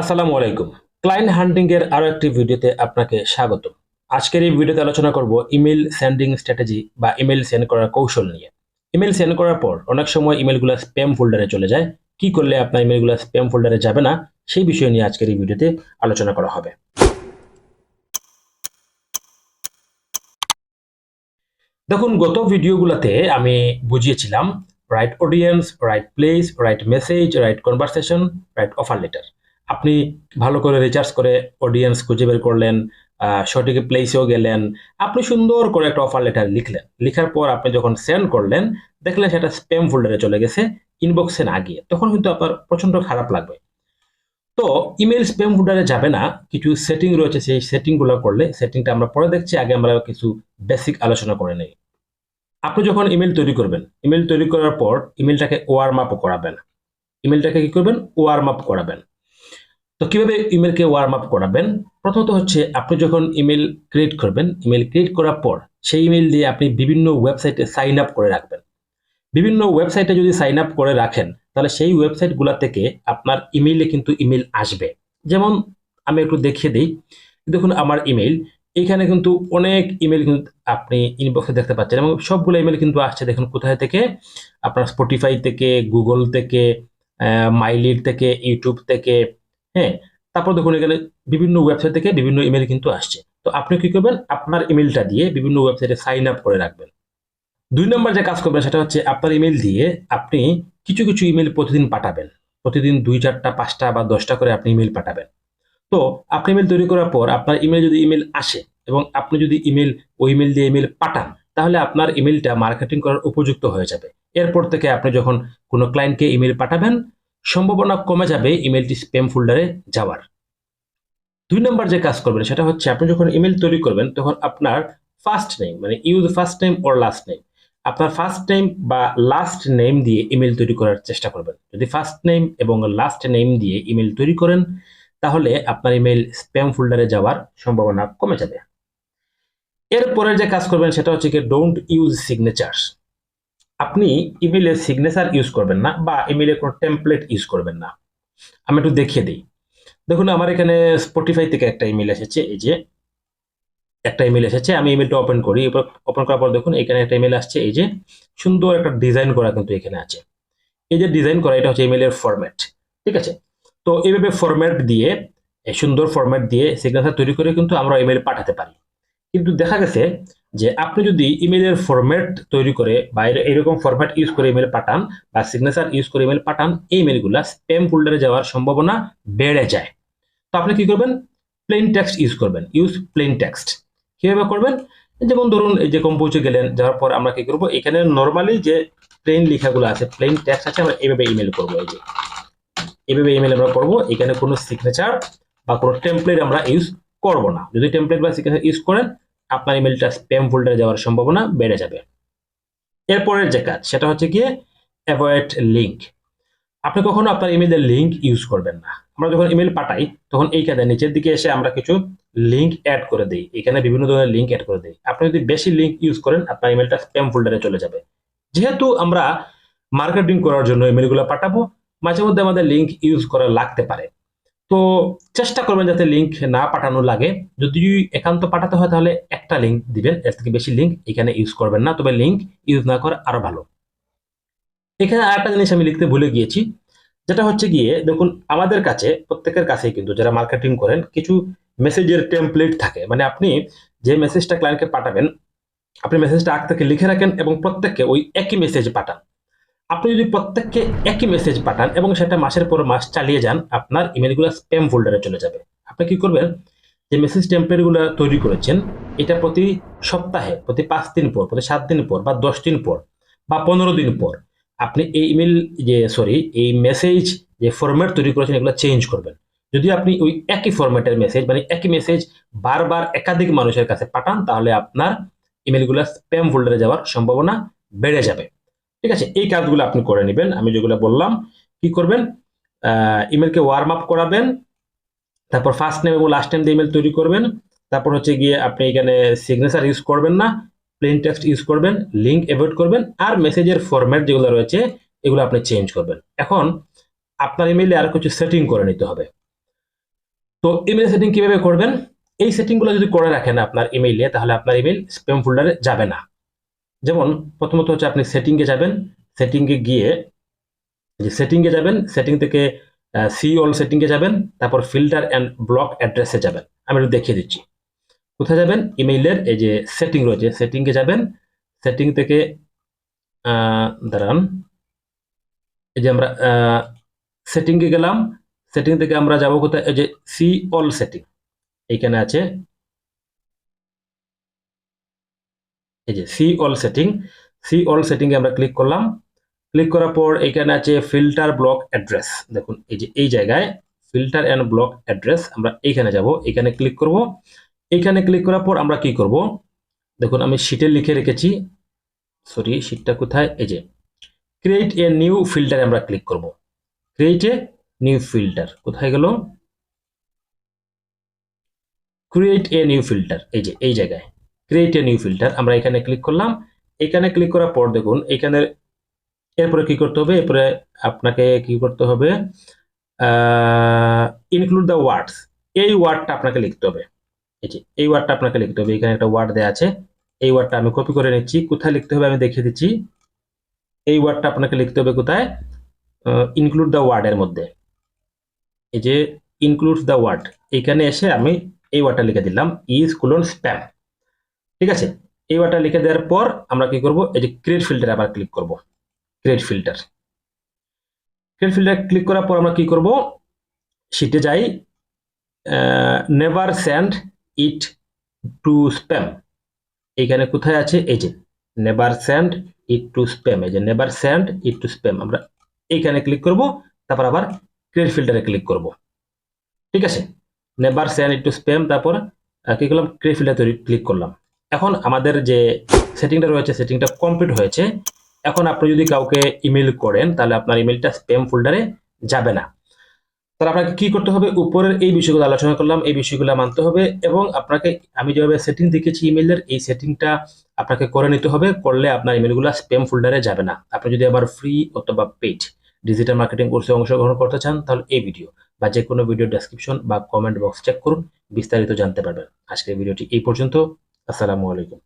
আসসালামু আলাইকুম। ক্লায়েন্ট হান্টিং এর আরও একটি ভিডিওতে আপনাকে স্বাগত আজকের এই ভিডিওতে আলোচনা করব ইমেল সেন্ডিং স্ট্র্যাটেজি বা ইমেল সেন্ড করার কৌশল নিয়ে। ইমেল সেন্ড করার পর অনেক সময় ইমেলগুলো স্প্যাম ফোল্ডারে চলে যায়। কি করলে আপনার ইমেলগুলো স্প্যাম ফোল্ডারে যাবে না, সেই বিষয় নিয়ে আজকের এই ভিডিওতে আলোচনা করা হবে। দেখুন, গত ভিডিওগুলোতে আমি বুঝিয়েছিলাম right audience right place right message right conversation right offer letter আপনি ভালো করে রিচার্জ করে অডিয়েন্স খুঁজে বের করলেন সঠিক প্লেসেও গেলেন। আপনি সুন্দর করে একটা অফার লেটার লিখলেন। লিখার পর আপনি যখন সেন্ড করলেন, দেখলেন সেটা স্প্যাম ফোল্ডারে চলে গেছে ইনবক্সে না গিয়ে। তখন কিন্তু আপনার প্রচণ্ড খারাপ লাগবে। তো ইমেল স্প্যাম ফোল্ডারে যাবে না, কিছু সেটিং রয়েছে, সেই সেটিংগুলো করলে সেটিংটা আমরা পরে দেখছি, আগে আমরা কিছু বেসিক আলোচনা করে নেই। আপনি যখন ইমেল তৈরি করবেন ইমেল তৈরি করার পর ইমেলটাকে ওয়ার্ম আপ করাবেন। ইমেলটাকে কি করবেন? ওয়ার্ম আপ করাবেন। তো কীভাবে ইমেলকে ওয়ার্ম আপ করাবেন? প্রথমত হচ্ছে আপনি যখন ইমেল ক্রিয়েট করবেন ইমেল ক্রিয়েট করার পর সেই ইমেল দিয়ে আপনি বিভিন্ন ওয়েবসাইটে সাইন আপ করে রাখবেন। বিভিন্ন ওয়েবসাইটে যদি সাইন আপ করে রাখেন, তাহলে সেই ওয়েবসাইটগুলো থেকে আপনার ইমেইলে কিন্তু ইমেল আসবে। যেমন আমি একটু দেখিয়ে দিই। দেখুন আমার ইমেল এইখানে কিন্তু অনেক ইমেল কিন্তু আপনি ইনবক্সে দেখতে পাচ্ছেন এবং সবগুলো ইমেল কিন্তু আসছে। দেখুন কোথায় থেকে? আপনার স্পটিফাই থেকে গুগল থেকে মাইলির থেকে ইউটিউব থেকে হ্যাঁ তারপর দেখুন এখানে বিভিন্ন ওয়েবসাইট থেকে বিভিন্ন ইমেল কিন্তু আসছে। তো আপনি কি করবেন? আপনার ইমেলটা দিয়ে বিভিন্ন ওয়েবসাইটে সাইন আপ করে রাখবেন। দুই নম্বর যে কাজ করবেন সেটা হচ্ছে আপনার ইমেল দিয়ে আপনি কিছু কিছু ইমেল প্রতিদিন পাঠাবেন। প্রতিদিন দুই, চারটা, পাঁচটা বা দশটা করে আপনি ইমেল পাঠাবেন। তো আপনি ইমেল তৈরি করার পর আপনার ইমেল যদি ইমেল আসে এবং আপনি যদি ইমেল ওই ইমেল দিয়ে ইমেল পাঠান, তাহলে আপনার ইমেলটা মার্কেটিং করার উপযুক্ত হয়ে যাবে। এরপর থেকে আপনি যখন কোনো ক্লায়েন্টকে ইমেল পাঠাবেন সম্ভাবনা কমে যাবে ইমেলটি স্প্যাম ফোল্ডারে যাওয়ার। দুই নম্বর যে কাজ করবেন, সেটা হচ্ছে আপনি যখন ইমেল তৈরি করবেন, তখন আপনার ফার্স্ট নেম মানে use first name or last name আপনার ফার্স্ট নেম বা লাস্ট নেম দিয়ে ইমেল তৈরি করার চেষ্টা করবেন। যদি ফার্স্ট নেম এবং লাস্ট নেম দিয়ে ইমেল তৈরি করেন, তাহলে আপনার ইমেল স্প্যাম ফোল্ডারে যাওয়ার সম্ভাবনা কমে যাবে। এরপরের যে কাজ করবেন, সেটা হচ্ছে কি ডোন্ট ইউজ সিগনেচার্স আপনি ইমেলে সিগনেচার ইউজ করবেন না বা ইমেলে কোনো টেমপ্লেট ইউজ করবেন না। আমি একটু দেখিয়ে দিই। দেখুন, আমার এখানে স্পটিফাই থেকে একটা ইমেল এসেছে, এই যে একটা ইমেল এসেছে, আমি ইমেলটা ওপেন করি ওপেন করার পর দেখুন, এখানে একটা ইমেল আসছে, এই যে সুন্দর একটা ডিজাইন করা কিন্তু এখানে আছে। এই যে ডিজাইন করা, এটা হচ্ছে ইমেলের ফরম্যাট ঠিক আছে? তো এইভাবে ফরম্যাট দিয়ে সুন্দর ফরম্যাট দিয়ে সিগনেচার তৈরি করে কিন্তু আমরা ইমেল পাঠাতে পারি। কিন্তু দেখা গেছে যে আপনি যদি ইমেলের ফরম্যাট তৈরি করে বা এরকম ফরম্যাট ইউজ করে ইমেল পাঠান বা সিগনেচার ইউজ করে ইমেল পাঠান, এই ইমেলগুলো স্প্যাম ফোল্ডারে যাওয়ার সম্ভাবনা বেড়ে যায়। তো আপনি কি করবেন? প্লেন টেক্সট ইউজ করবেন। ইউজ প্লেন টেক্সট কীভাবে করবেন? যেমন ধরুন, এই যে কম্পোজে গেলেন, যাওয়ার পর আমরা কি করব? এখানে নর্মালি যে প্লেন লেখাগুলো আছে প্লেন টেক্সট আছে, আমরা এইভাবে ইমেল করব। এই যে এইভাবে ইমেল আমরা করব। এখানে কোনো সিগনেচার বা কোনো টেমপ্লেট আমরা ইউজ করব না। যদি টেমপ্লেট বা সিগনেচার ইউজ করেন আপনার ইমেলটা স্প্যাম ফোল্ডারে যাওয়ার সম্ভাবনা বেড়ে যাবে। এরপরের যে কাজ, সেটা হচ্ছে গিয়ে অ্যাভয়েড লিঙ্ক আপনি কখনো আপনার ইমেলের লিঙ্ক ইউজ করবেন না। আমরা যখন ইমেল পাঠাই, তখন এই এইখানে নিচের দিকে এসে আমরা কিছু লিঙ্ক অ্যাড করে দিই। এখানে বিভিন্ন ধরনের লিঙ্ক অ্যাড করে দিই। আপনি যদি বেশি লিঙ্ক ইউজ করেন, আপনার ইমেলটা স্প্যাম ফোল্ডারে চলে যাবে। যেহেতু আমরা মার্কেটিং করার জন্য ইমেলগুলো পাঠাবো মাঝে মধ্যে আমাদের লিঙ্ক ইউজ করা লাগতে পারে। তো চেষ্টা করবেন যাতে লিঙ্ক না পাঠানো লাগে। যদি একান্ত পাঠাতে হয় তাহলে একটা লিঙ্ক দিবেন, এর থেকে বেশি লিঙ্ক এখানে ইউজ করবেন না। তবে লিঙ্ক ইউজ না করা আরও ভালো। এখানে আরেকটা জিনিস আমি লিখতে ভুলে গিয়েছি, যেটা হচ্ছে গিয়ে, দেখুন, আমাদের কাছে, প্রত্যেকের কাছেই কিন্তু যারা মার্কেটিং করেন, কিছু মেসেজের টেমপ্লেট থাকে। মানে আপনি যে মেসেজটা ক্লায়েন্টকে পাঠাবেন, আপনি মেসেজটা আগ থেকে লিখে রাখেন এবং প্রত্যেককে ওই একই মেসেজ পাঠান। আপনি যদি প্রত্যেককে একই মেসেজ পাঠান এবং সেটা মাসের পর মাস চালিয়ে যান, আপনার ইমেলগুলো স্প্যাম ফোল্ডারে চলে যাবে। আপনি কি করবেন? যে মেসেজ টেমপ্লেটগুলো তৈরি করেছেন, এটা প্রতি সপ্তাহে, প্রতি পাঁচ দিন পর, প্রতি সাত দিন পর, বা দশ দিন পর, বা পনেরো দিন পর, আপনি এই ইমেল যে সরি এই মেসেজ যে ফরম্যাট তৈরি করেছেন, এগুলো চেঞ্জ করবেন। যদি আপনি ওই একই ফরম্যাটের মেসেজ মানে একই মেসেজ বারবার একাধিক মানুষের কাছে পাঠান, তাহলে আপনার ইমেলগুলো স্প্যাম ফোল্ডারে যাওয়ার সম্ভাবনা বেড়ে যাবে। ঠিক আছে? এই কাজগুলো আপনি করে নেবেন। আমি যেগুলো বললাম, কি করবেন? ইমেলকে ওয়ার্ম আপ করাবেন, তারপর ফার্স্ট নেম এবং লাস্ট নেম দিয়ে ইমেল তৈরি করবেন। তারপর হচ্ছে গিয়ে আপনি এখানে সিগনেচার ইউজ করবেন না প্লেন টেক্সট ইউজ করবেন লিঙ্ক অ্যাভয়েড করবেন, আর মেসেজের ফরম্যাট যেগুলো রয়েছে, এগুলো আপনি চেঞ্জ করবেন। এখন আপনার ইমেইলে আর কিছু সেটিং করে নিতে হবে। তো ইমেল সেটিং কীভাবে করবেন? এই সেটিংগুলো যদি করে রাখেন আপনার ইমেইলে তাহলে আপনার ইমেল স্প্যাম ফোল্ডারে যাবে না। যেমন প্রথমত হচ্ছে আপনি সেটিংয়ে যাবেন সেটিংয়ে গিয়ে যে সেটিংয়ে যাবেন সেটিং থেকে সি অল সেটিংয়ে যাবেন, তারপর ফিল্টার অ্যান্ড ব্লক অ্যাড্রেসে যাবেন। আমি একটু দেখিয়ে দিচ্ছি। কোথায় যাবেন? ইমেইলের এই যে সেটিং রয়েছে সেটিংয়ে যাবেন সেটিং থেকে দাঁড়ান। এই যে আমরা সেটিংয়ে গেলাম সেটিং থেকে আমরা যাব কোথায়? এই যে সি অল সেটিং এইখানে আছে। এই যে see all setting see all setting এ আমরা ক্লিক করলাম। ক্লিক করার পর এখানে আছে ফিল্টার ব্লক অ্যাড্রেস দেখুন, এই যে এই জায়গায় ফিল্টার অ্যান্ড ব্লক অ্যাড্রেস আমরা এইখানে যাব, এখানে ক্লিক করব। এইখানে ক্লিক করার পর আমরা কি করব? দেখুন, আমি শিটে লিখে রেখেছি। সরি শিটটা কোথায়? এই যে ক্রিয়েট এ নিউ ফিল্টার আমরা ক্লিক করব। ক্রিয়েট এ নিউ ফিল্টার কোথায় গেল? ক্রিয়েট এ নিউ ফিল্টার এই যে এই জায়গায়। ক্রিয়েট এ নিউ ফিল্টার আমরা এখানে ক্লিক করলাম। এখানে ক্লিক করার পর দেখুন, এখানে এরপরে কি করতে হবে? এরপরে আপনাকে কি করতে হবে? ইনক্লুড দ্য ওয়ার্ডস এই ওয়ার্ডটা আপনাকে লিখতে হবে। এই যে, এই ওয়ার্ডটা আপনাকে লিখতে হবে। এখানে একটা ওয়ার্ড দেওয়া আছে। এই ওয়ার্ডটা আমি কপি করে নিচ্ছি। কোথায় লিখতে হবে আমি দেখিয়ে দিচ্ছি। এই ওয়ার্ডটা আপনাকে লিখতে হবে কোথায়? ইনক্লুড দ্য ওয়ার্ডের মধ্যে। এই যে ইনক্লুড দ্য ওয়ার্ড এখানে এসে আমি এই ওয়ার্ডটা লিখে দিলাম। ইজ কুলন স্প্যাম ঠিক আছে? এই ওয়ার্ডটা লিখে দেওয়ার পর আমরা কি করব? এই যে ক্রিয়েট ফিল্টার আবার ক্লিক করব। Create filter create filter click করার পর আমরা কি করব? শিটে যাই। Never send it to spam এইখানে কোথায় আছে? এই যে never send it to spam এই যে never send it to spam আমরা এইখানে ক্লিক করব, তারপর আবার ক্রিয়েট ফিল্টারে ক্লিক করব। ঠিক আছে? Never send it to spam তারপর কি করলাম? ক্রিয়েট ফিল্টার তৈরি ক্লিক করলাম। এখন আমাদের যে সেটিংটা রয়েছে সেটিংটা কমপ্লিট হয়েছে। এখন আপনি যদি কাউকে ইমেল করেন, তাহলে আপনার ইমেলটা স্প্যাম ফোল্ডারে যাবে না। তাহলে আপনাকে কি করতে হবে? উপরের এই বিষয়গুলো আলোচনা করলাম, এই বিষয়গুলো মানতে হবে এবং আপনাকে, আমি যেভাবে সেটিং দেখেছি ইমেলের এই সেটিংটা আপনাকে করে নিতে হবে। করলে আপনার ইমেলগুলো স্প্যাম ফোল্ডারে যাবে না। আপনি যদি আবার ফ্রি অথবা পেইড ডিজিটাল মার্কেটিং কোর্সে অংশগ্রহণ করতে চান, তাহলে এই ভিডিও বা যে কোনো ভিডিও ডেসক্রিপশন বা কমেন্ট বক্স চেক করুন, বিস্তারিত জানতে পারবেন। আজকের ভিডিওটি এই পর্যন্ত। আসসালামু আলাইকুম